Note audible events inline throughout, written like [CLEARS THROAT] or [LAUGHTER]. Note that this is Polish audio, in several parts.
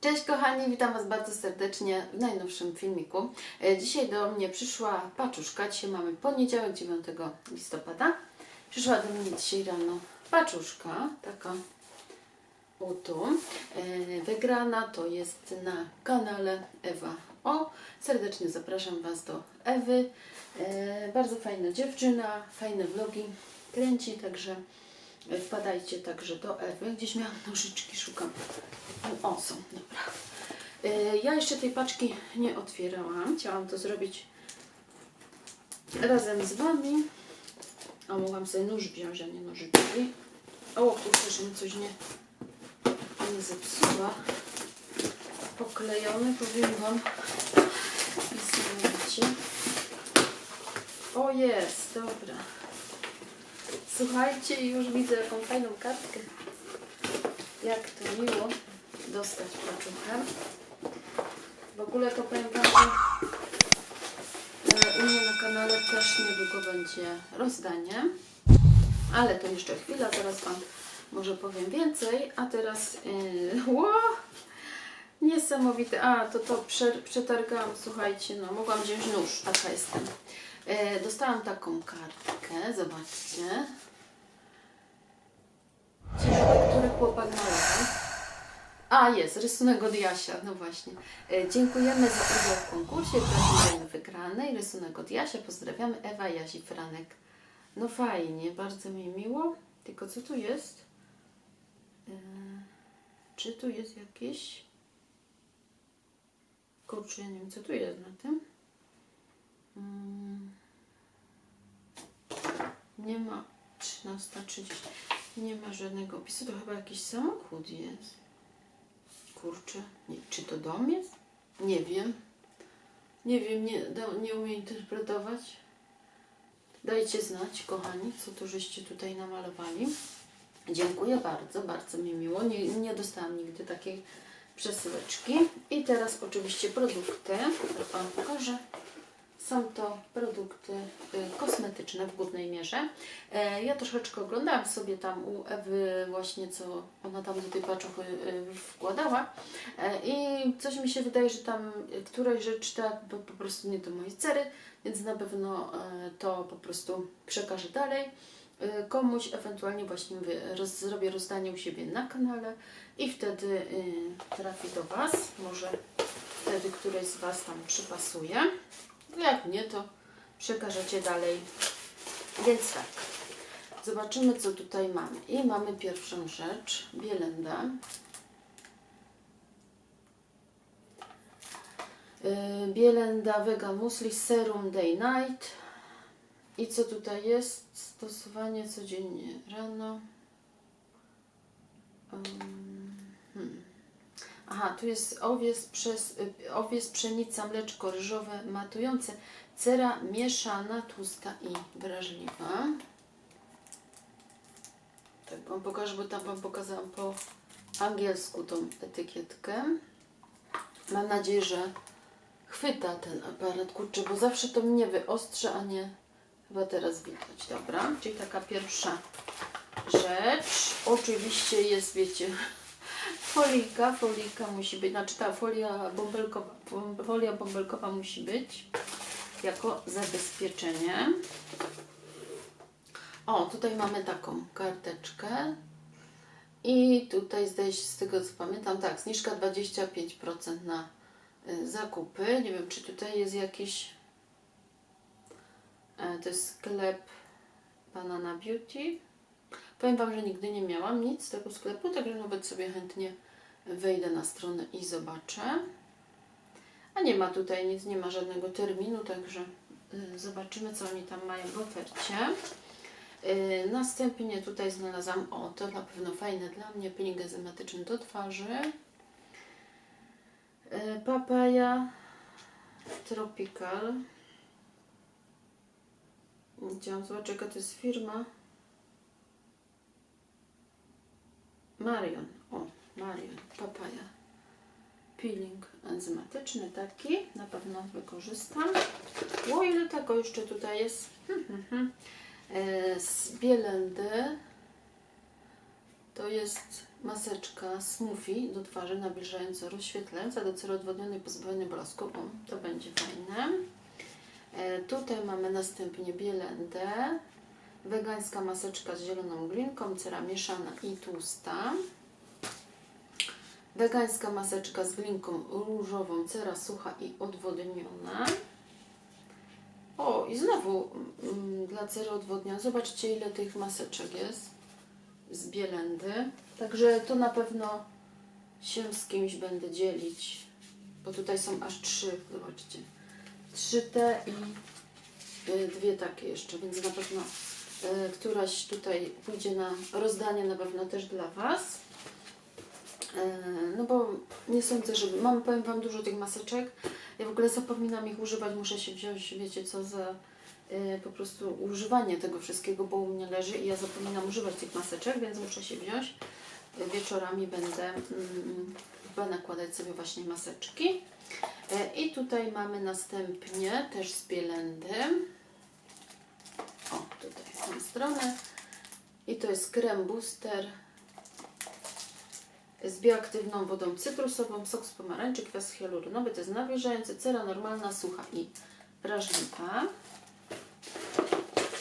Cześć kochani, witam Was bardzo serdecznie w najnowszym filmiku. E, Dzisiaj do mnie przyszła paczuszka, dzisiaj mamy poniedziałek 9 listopada. Przyszła do mnie dzisiaj rano paczuszka, taka oto. E, Wygrana to jest na kanale Ewa O. Serdecznie zapraszam Was do Ewy. E, Bardzo fajna dziewczyna, fajne vlogi kręci, także wpadajcie także do Ewy. Gdzieś miałam nożyczki, szukam. O, są, dobra. E, Ja jeszcze tej paczki nie otwierałam. Chciałam to zrobić razem z Wami. A mogłam sobie nóż wziąć, a nie nożyczki. O, kurczę, że mi coś nie, nie zepsuła. Poklejony, powiem Wam. I słuchajcie. O, jest, dobra. Słuchajcie, już widzę jaką fajną kartkę. Jak to miło dostać paczuchę. W ogóle to powiem Wam, że e, u mnie na kanale też niedługo będzie rozdanie. Ale to jeszcze chwila, zaraz Wam może powiem więcej. A teraz, yy, [LAUGHS] ło, niesamowite. A, to to prze, przetargałam, słuchajcie, no mogłam wziąć nóż, taka jestem. E, dostałam taką kartkę, zobaczcie. Który chłopak. A, jest, rysunek od Jasia, no właśnie. E, dziękujemy za udział w konkursie, gratulujemy wygranej. Rysunek od Jasia, pozdrawiamy Ewa, Jasi, Franek. No fajnie, bardzo mi miło. Tylko co tu jest? E, czy tu jest jakieś... Kurczę, ja nie wiem, co tu jest na tym. Mm. Nie ma 13.30. Nie ma żadnego opisu. To chyba jakiś samochód jest. Kurczę, nie, czy to dom jest? Nie wiem. Nie wiem, nie, nie umiem interpretować. Dajcie znać, kochani, co to żeście tutaj namalowali. Dziękuję bardzo, bardzo mi miło. Nie, nie dostałam nigdy takiej przesyłeczki. I teraz oczywiście produkty. Wam pokażę. Są to produkty y, kosmetyczne w głównej mierze. E, Ja troszeczkę oglądałam sobie tam u Ewy właśnie, co ona tam do tej paczuchy y, wkładała E, i coś mi się wydaje, że tam któraś rzecz tak po, prostu nie do mojej cery, więc na pewno e, to po prostu przekażę dalej komuś, ewentualnie właśnie roz, zrobię rozdanie u siebie na kanale i wtedy y, trafi do Was. Może wtedy któreś z Was tam przypasuje. Jak nie, to przekażecie dalej. Więc tak, zobaczymy co tutaj mamy. I mamy pierwszą rzecz, Bielenda. Yy, Bielenda Vega Musli Serum Day Night. I co tutaj jest? Stosowanie codziennie rano. Um, hmm. Aha, tu jest owies, przez, y, owies, pszenica, mleczko ryżowe, matujące, cera mieszana, tłusta i wrażliwa. Tak Wam pokażę, bo tam Wam pokazałam po angielsku tą etykietkę. Mam nadzieję, że chwyta ten aparat, kurczę, bo zawsze to mnie wyostrza, a nie chyba teraz widać. Dobra, czyli taka pierwsza rzecz. Oczywiście jest, wiecie, Folika, folika musi być, znaczy ta folia bąbelkowa, folia bąbelkowa musi być jako zabezpieczenie. O, tutaj mamy taką karteczkę i tutaj zdaje się z tego co pamiętam, tak, zniżka 25% na y, zakupy. Nie wiem, czy tutaj jest jakiś, e, to jest sklep Banana Beauty. Powiem Wam, że nigdy nie miałam nic z tego sklepu, także nawet sobie chętnie wejdę na stronę i zobaczę. A nie ma tutaj nic, nie ma żadnego terminu, także y, zobaczymy, co oni tam mają w ofercie. Y, następnie tutaj znalazłam, o to na pewno fajne dla mnie, peeling enzymatyczny do twarzy. Y, Papaya Tropical. Chciałam zobaczyć, jaka to jest firma. Marion, o, Marion, papaja. Peeling enzymatyczny taki, na pewno wykorzystam. O, ile tego jeszcze tutaj jest? Hmm, hmm, hmm. E, Z Bielendy To jest maseczka smoothie do twarzy nawilżająca, rozświetlająca do celu odwodnionej pozbawienia blasku. O, to będzie fajne. E, tutaj mamy następnie bielendę. Wegańska maseczka z zieloną glinką, cera mieszana i tłusta. Wegańska maseczka z glinką różową, cera sucha i odwodniona. O, i znowu mm, dla cery odwodnionej. Zobaczcie, ile tych maseczek jest z bielendy. Także to na pewno się z kimś będę dzielić. Bo tutaj są aż trzy, zobaczcie. Trzy te i y, dwie takie jeszcze, więc na pewno któraś tutaj pójdzie na rozdanie na pewno też dla Was. Y, No bo nie sądzę, żeby... Mam, powiem Wam, dużo tych maseczek. Ja w ogóle zapominam ich używać, muszę się wziąć, wiecie co za y, po prostu używanie tego wszystkiego, bo u mnie leży i ja zapominam używać tych maseczek, więc muszę się wziąć. Y, Wieczorami będę mm, chyba nakładać sobie właśnie maseczki. I tutaj mamy następnie też z bielendy. W tą stronę. I to jest krem booster z bioaktywną wodą cytrusową, sok z pomarańczy, kwas hialuronowy. To jest nawilżający, cera normalna, sucha i wrażliwa.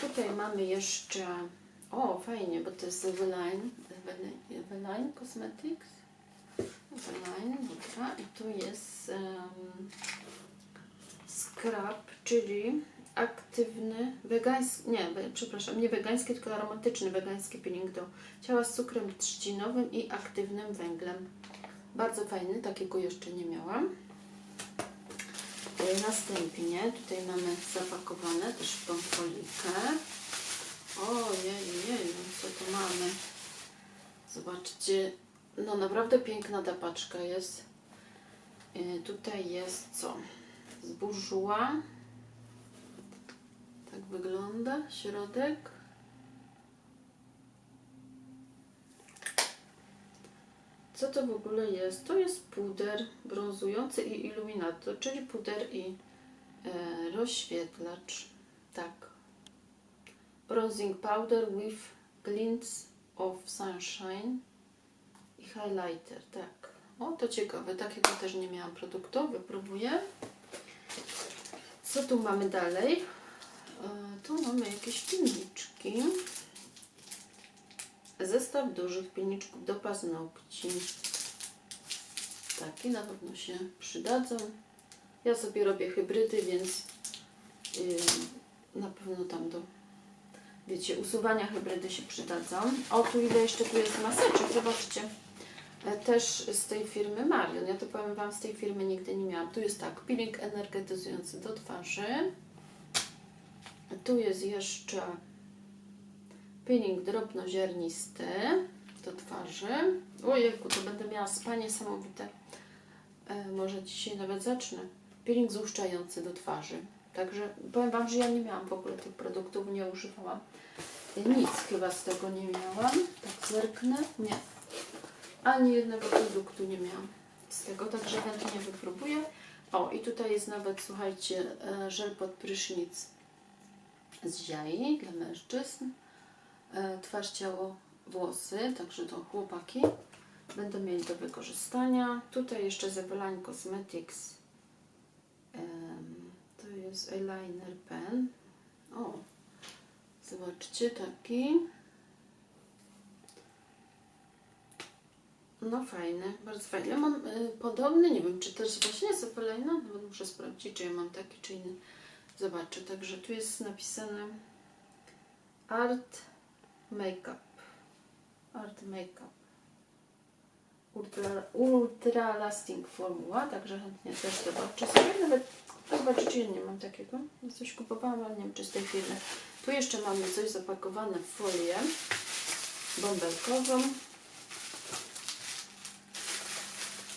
Tutaj mamy jeszcze... O, fajnie, bo to jest Eveline, Eveline Cosmetics. Eveline, dobra. I tu jest um, scrub, czyli aktywny, wegański, nie, przepraszam, nie wegański, tylko aromatyczny wegański peeling do ciała z cukrem trzcinowym i aktywnym węglem. Bardzo fajny, takiego jeszcze nie miałam. E, Następnie tutaj mamy zapakowane też w tą folikę. Ojej, jej, co tu mamy? Zobaczcie, no naprawdę piękna ta paczka jest. E, Tutaj jest co? Z. Tak wygląda środek. Co to w ogóle jest? To jest puder brązujący i iluminator, czyli puder i e, rozświetlacz. Tak. Bronzing powder with glints of sunshine i highlighter. Tak. O, to ciekawe. Takiego też nie miałam produktu. Wypróbuję. Co tu mamy dalej? E, Tu mamy jakieś pilniczki. Zestaw dużych pilniczków do paznokci. Takie na pewno się przydadzą. Ja sobie robię hybrydy, więc yy, na pewno tam do, wiecie, usuwania hybrydy się przydadzą. O, tu ile jeszcze tu jest maseczek, zobaczcie. E, Też z tej firmy Marion. Ja to powiem Wam, z tej firmy nigdy nie miałam. Tu jest tak, peeling energetyzujący do twarzy. Tu jest jeszcze peeling drobnoziernisty do twarzy. Ojejku, to będę miała spanie niesamowite. E, może dzisiaj nawet zacznę. Peeling złuszczający do twarzy. Także powiem Wam, że ja nie miałam w ogóle tych produktów, nie używałam. Nic chyba z tego nie miałam. Tak zerknę. Nie. Ani jednego produktu nie miałam z tego, także chętnie wypróbuję. O, i tutaj jest nawet, słuchajcie, e, żel pod prysznic z ziai dla mężczyzn. E, Twarz, ciało, włosy, także to chłopaki będą mieli do wykorzystania. Tutaj jeszcze z Eveline Cosmetics to jest eyeliner pen. O, zobaczcie, taki. No fajny, bardzo fajny. Ja mam y, podobny, nie wiem czy też właśnie z Evelina, no muszę sprawdzić czy ja mam taki czy inny. Zobaczę, także tu jest napisane Art Makeup. Art Makeup. Ultra, ultra Lasting Formuła, także chętnie też zobaczę sobie. Nawet zobaczę, czy ja nie mam takiego. Ja Coś kupowałam, ale nie wiem, czy z tej firmy. Tu jeszcze mamy coś zapakowane w folię bąbelkową.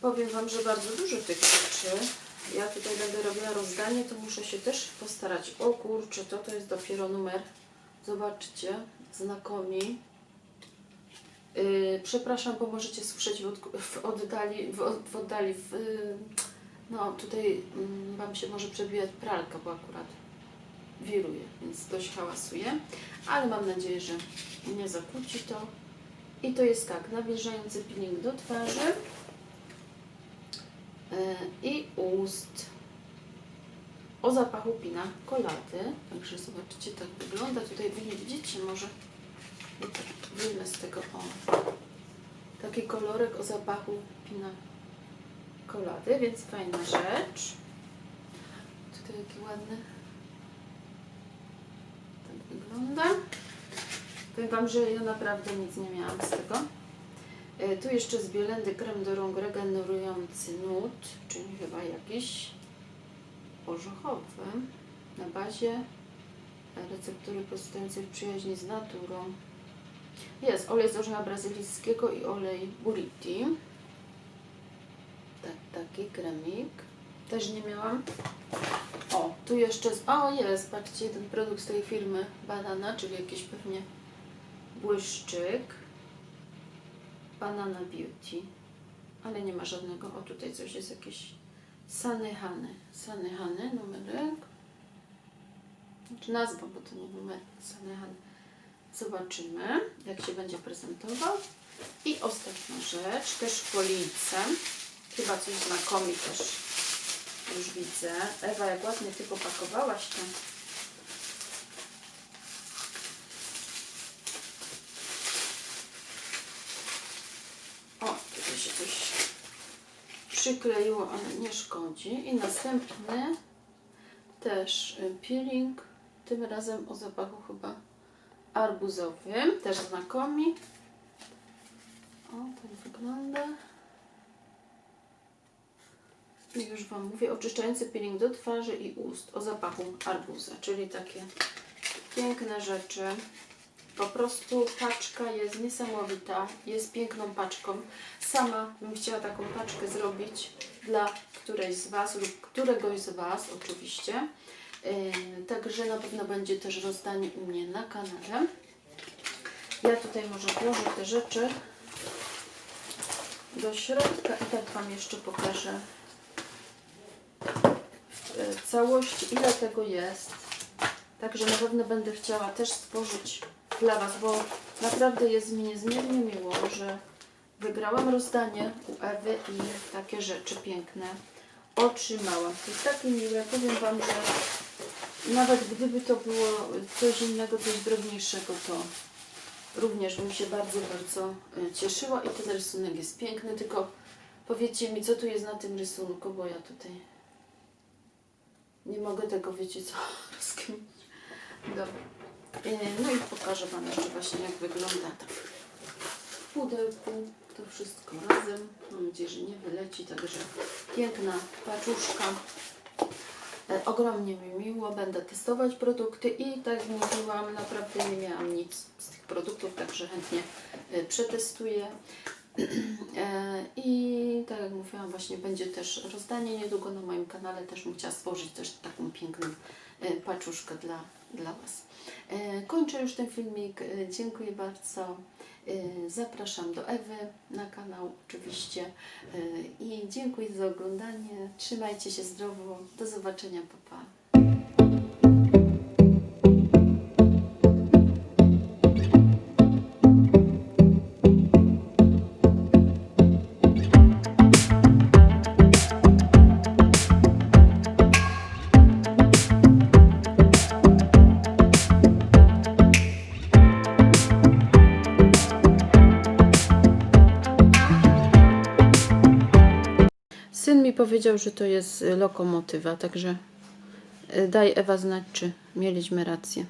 Powiem Wam, że bardzo dużo tych rzeczy. Ja tutaj będę robiła rozdanie, to muszę się też postarać. O kurczę, to to jest dopiero numer. Zobaczcie, znakomi. Yy, przepraszam, bo możecie słyszeć w, od, w oddali, w, w oddali, w, yy, no tutaj mm, Wam się może przebijać pralka, bo akurat wiruje, więc dość hałasuje. Ale mam nadzieję, że nie zakłóci to. I to jest tak, nawilżający peeling do twarzy i ust o zapachu pina kolady. Także zobaczycie, tak wygląda. Tutaj wy nie widzicie, może ja wyjmę z tego o taki kolorek o zapachu pina kolady, więc fajna rzecz. Tutaj jaki ładny tak wygląda. Powiem Wam, że ja naprawdę nic nie miałam z tego. E, Tu jeszcze z Bielendy krem do rąk regenerujący nut, czyli chyba jakiś orzechowy na bazie receptury pozostającej w przyjaźni z naturą. Jest olej z orzecha brazylijskiego i olej buriti. Tak, taki kremik. Też nie miałam. O, tu jeszcze. Z... O, jest, patrzcie, ten produkt z tej firmy Banana, czyli jakiś pewnie błyszczyk. Banana Beauty. Ale nie ma żadnego. O, tutaj coś jest jakieś. Sanyhany. Sanyhany, numerek. Znaczy nazwa, bo to nie numer. Sanyhany. Zobaczymy, jak się będzie prezentował. I ostatnia rzecz, też w police. Chyba coś znakomi też już widzę. Ewa, jak ładnie Ty popakowałaś to. O, tutaj się coś przykleiło, ale nie szkodzi. I następny też y, peeling, tym razem o zapachu chyba arbuzowym, też znakomi. O, tak wygląda. I już Wam mówię, oczyszczający peeling do twarzy i ust o zapachu arbuza, czyli takie piękne rzeczy. Po prostu paczka jest niesamowita, jest piękną paczką. Sama bym chciała taką paczkę zrobić dla którejś z Was lub któregoś z Was oczywiście. Yy, także na pewno będzie też rozdanie u mnie na kanale. Ja tutaj może włożę te rzeczy do środka i tak Wam jeszcze pokażę w całości, ile tego jest. Także na pewno będę chciała też stworzyć dla Was, bo naprawdę jest mi niezmiernie miło, że wygrałam rozdanie u Ewy i takie rzeczy piękne otrzymałam. To jest takie miłe. Powiem Wam, że nawet gdyby to było coś innego, coś drobniejszego, to również bym się bardzo, bardzo e, cieszyła i ten rysunek jest piękny, tylko powiedzcie mi, co tu jest na tym rysunku, bo ja tutaj nie mogę tego, wiecie co, [LAUGHS] rozkminić. Dobra. E, No i pokażę Wam jeszcze właśnie, jak wygląda to w pudełku. To wszystko razem. Mam nadzieję, że nie wyleci, także piękna paczuszka. E, Ogromnie mi miło, będę testować produkty i tak jak mówiłam, naprawdę nie miałam nic z tych produktów, także chętnie e, przetestuję. [CLEARS THROAT] I tak jak mówiłam, właśnie będzie też rozdanie niedługo na moim kanale. Też bym chciała stworzyć też taką piękną paczuszkę dla, dla Was. E, Kończę już ten filmik. E, Dziękuję bardzo. E, Zapraszam do Ewy na kanał oczywiście. I dziękuję za oglądanie. Trzymajcie się zdrowo. Do zobaczenia. Pa, pa. Mi powiedział, że to jest lokomotywa, także y, daj Ewa znać, czy mieliśmy rację.